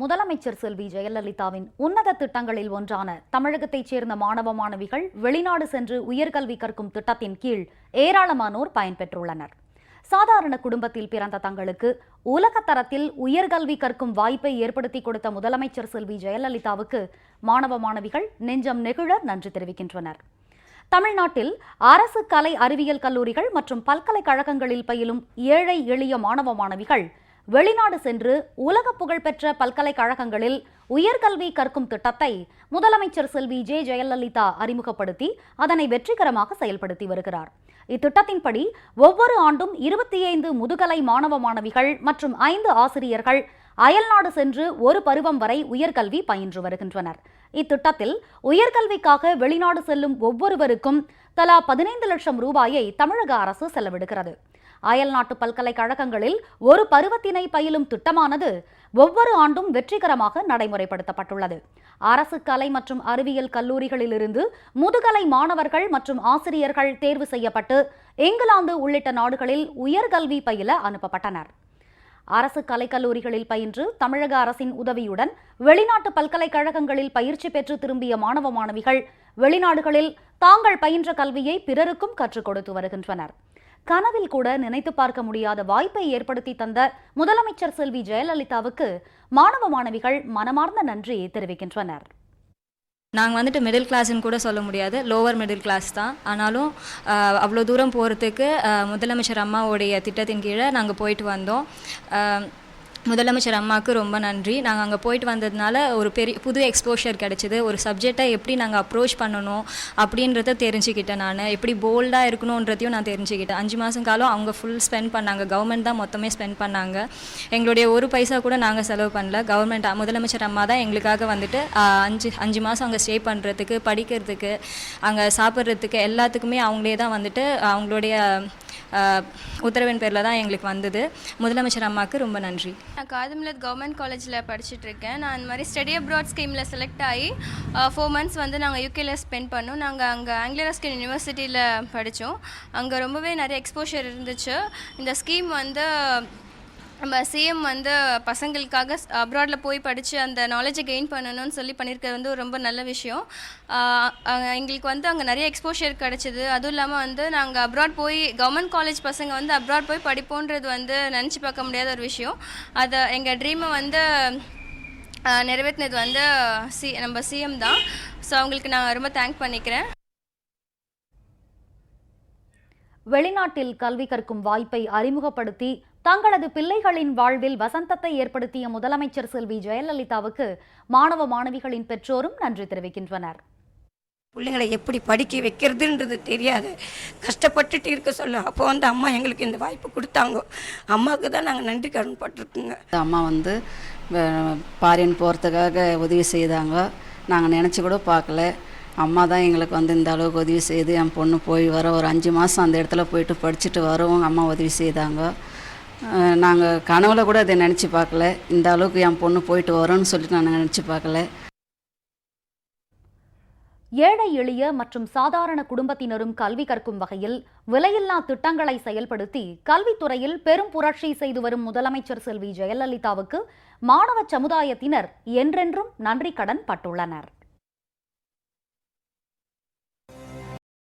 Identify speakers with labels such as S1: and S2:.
S1: முதலமைச்சர் செல்வி ஜெயலலிதாவின் உன்னத திட்டங்களில் ஒன்றான தமிழகத்தைச் சேர்ந்த மாணவ மாணவிகள் வெளிநாடு சென்று உயர்கல்வி கற்கும் திட்டத்தின் கீழ் ஏராளமானோர் பயன்பெற்றுள்ளனர். சாதாரண குடும்பத்தில் பிறந்த தங்களுக்கு உலகத்தரத்தில் உயர்கல்வி கற்கும் வாய்ப்பை ஏற்படுத்தி கொடுத்த முதலமைச்சர் செல்வி ஜெயலலிதாவுக்கு மாணவ மாணவிகள் நெஞ்சம் நெகிழ நன்றி தெரிவிக்கின்றனர். தமிழ்நாட்டில் அரசு கலை அறிவியல் கல்லூரிகள் மற்றும் பல்கலைக்கழகங்களில் பயிலும் ஏழை எளிய மாணவ மாணவிகள் வெளிநாடு சென்று உலக புகழ்பெற்ற பல்கலைக்கழகங்களில் உயர்கல்வி கற்கும் திட்டத்தை முதலமைச்சர் செல்வி ஜே ஜெயலலிதா அறிமுகப்படுத்தி அதனை வெற்றிகரமாக செயல்படுத்தி வருகிறார். இத்திட்டத்தின்படி ஒவ்வொரு ஆண்டும் இருபத்தி ஐந்து முதுகலை மாணவ மாணவிகள் மற்றும் ஐந்து ஆசிரியர்கள் அயல்நாடு சென்று ஒரு பருவம் வரை உயர்கல்வி பயின்று வருகின்றனர். இத்திட்டத்தில் உயர்கல்விக்காக வெளிநாடு செல்லும் ஒவ்வொருவருக்கும் தலா பதினைந்து லட்சம் ரூபாயை தமிழக அரசு செலவிடுகிறது. அயல்நாட்டு பல்கலைக்கழகங்களில் ஒரு பருவத்தினை பயிலும் திட்டமானது ஒவ்வொரு ஆண்டும் வெற்றிகரமாக நடைமுறைப்படுத்தப்பட்டுள்ளது. அரசு கலை மற்றும் அறிவியல் கல்லூரிகளிலிருந்து முதுகலை மாணவர்கள் மற்றும் ஆசிரியர்கள் தேர்வு செய்யப்பட்டு இங்கிலாந்து உள்ளிட்ட நாடுகளில் உயர்கல்வி பயில அனுப்பப்பட்டனர். அரசு கலைக்கல்லூரிகளில் பயின்று தமிழக அரசின் உதவியுடன் வெளிநாட்டு பல்கலைக்கழகங்களில் பயிற்சி பெற்று திரும்பிய மாணவ மாணவிகள் வெளிநாடுகளில் தாங்கள் பயின்ற கல்வியை பிறருக்கும் கற்றுக் கொடுத்து வருகின்றனர். கனவில் கூட நினைத்து பார்க்க முடியாத வாய்ப்பை ஏற்படுத்தி தந்த முதலமைச்சர் செல்வி ஜெயலலிதாவுக்கு மாணவ மாணவிகள் மனமார்ந்த நன்றி தெரிவிக்கின்றனர்.
S2: நாங்கள் வந்துட்டு மிடில் கிளாஸ்ன்னு கூட சொல்ல முடியாது. லோவர் மிடில் கிளாஸ் தான். ஆனாலும் அவ்வளோ தூரம் போகிறதுக்கு முதலமைச்சர் அம்மாவுடைய திட்டத்தின் கீழே நாங்கள் போயிட்டு வந்தோம். முதலமைச்சர் அம்மாவுக்கு ரொம்ப நன்றி. நாங்கள் அங்கே போயிட்டு வந்ததுனால ஒரு பெரிய புது எக்ஸ்போஷர் கிடச்சிது. ஒரு சப்ஜெக்டை எப்படி நாங்கள் அப்ரோச் பண்ணணும் அப்படின்றத தெரிஞ்சுக்கிட்டேன் நான். எப்படி போல்டாக இருக்கணுன்றதையும் நான் தெரிஞ்சுக்கிட்டேன். அஞ்சு மாதம் காலம் அவங்க ஃபுல் ஸ்பெண்ட் பண்ணாங்க. கவர்மெண்ட் தான் மொத்தமே ஸ்பெண்ட் பண்ணாங்க. எங்களுடைய ஒரு பைசா கூட நாங்கள் செலவு பண்ணல. கவர்மெண்ட் முதலமைச்சர் அம்மா தான் எங்களுக்காக வந்துட்டு அஞ்சு அஞ்சு மாதம் அங்கே ஸ்டே பண்ணுறதுக்கு படிக்கிறதுக்கு அங்கே சாப்பிட்றதுக்கு எல்லாத்துக்குமே அவங்களே தான் வந்துட்டு அவங்களுடைய உத்தரவின் பேரில் தான் எங்களுக்கு வந்தது. முதலமைச்சர் அம்மாவுக்கு ரொம்ப நன்றி.
S3: நான் காதமிலத் கவர்மெண்ட் காலேஜில் படிச்சுட்டு இருக்கேன் நான் இந்த மாதிரி ஸ்டடி அப்ராட் ஸ்கீமில் செலக்ட் ஆகி ஃபோர் மந்த்ஸ் வந்து நாங்கள் யூகேல ஸ்பெண்ட் பண்ணோம். நாங்கள் அங்கே ஆங்கிலரஸ்கின் யூனிவர்சிட்டியில் படித்தோம் அங்கே ரொம்பவே நிறைய எக்ஸ்போஷர் இருந்துச்சு. இந்த ஸ்கீம் வந்து நம்ம சிஎம் வந்து பசங்களுக்காக அப்ராடில் போய் படித்து அந்த நாலேஜை கெயின் பண்ணணும்னு சொல்லி பண்ணியிருக்கிறது வந்து ஒரு ரொம்ப நல்ல விஷயம். எங்களுக்கு வந்து அங்கே நிறைய எக்ஸ்போஷர் கிடச்சிது. அதுவும் இல்லாமல் வந்து நாங்கள் அப்ராட் போய் கவர்மெண்ட் காலேஜ் பசங்க வந்து அப்ராட் போய் படிப்போன்றது வந்து நினச்சி பார்க்க முடியாத ஒரு விஷயம். அதை எங்கள் ட்ரீமை வந்து நிறைவேற்றினது வந்து சி நம்ம சிஎம் தான். ஸோ அவங்களுக்கு நான் ரொம்ப தேங்க் பண்ணிக்கிறேன்.
S1: வெளிநாட்டில் கல்வி கற்கும் வாய்ப்பை அறிமுகப்படுத்தி தங்களது பிள்ளைகளின் வாழ்வில் வசந்தத்தை ஏற்படுத்திய முதலமைச்சர் செல்வி ஜெயலலிதாவுக்கு மாணவ மாணவிகளின் பெற்றோரும் நன்றி தெரிவிக்கின்றனர்.
S4: பிள்ளைங்களை எப்படி படிக்க வைக்கிறதுன்றது தெரியாது. கஷ்டப்பட்டுட்டு இருக்க சொல்ல. அப்போ வந்து அம்மா எங்களுக்கு இந்த வாய்ப்பு கொடுத்தாங்க. அம்மாவுக்கு தான் நாங்கள் நன்றி கடன் பட்டிருக்கோங்க.
S5: அம்மா வந்து ஃபாரின் போகிறதுக்காக உதவி செய்தாங்க. நாங்கள் நினச்சி கூட பார்க்கல. அம்மா தான் எங்களுக்கு வந்து இந்த அளவுக்கு உதவி செய்து என் பொண்ணு போய் வர ஒரு அஞ்சு மாதம் அந்த இடத்துல போயிட்டு படிச்சுட்டு வரவும் அம்மா உதவி செய்தாங்க. நாங்கள் கனவுல கூட அதை நினச்சி பார்க்கல. இந்த அளவுக்கு என் பொண்ணு போயிட்டு வரோன்னு சொல்லிட்டு நான் நினச்சி பார்க்கல.
S1: ஏழை எளிய மற்றும் சாதாரண குடும்பத்தினரும் கல்வி கற்கும் வகையில் விலையில்லா திட்டங்களை செயல்படுத்தி கல்வித்துறையில் பெரும் புரட்சி செய்து வரும் முதலமைச்சர் செல்வி ஜெயலலிதாவுக்கு மாணவ சமுதாயத்தினர் என்றென்றும் நன்றி கடன் பட்டுள்ளனர்.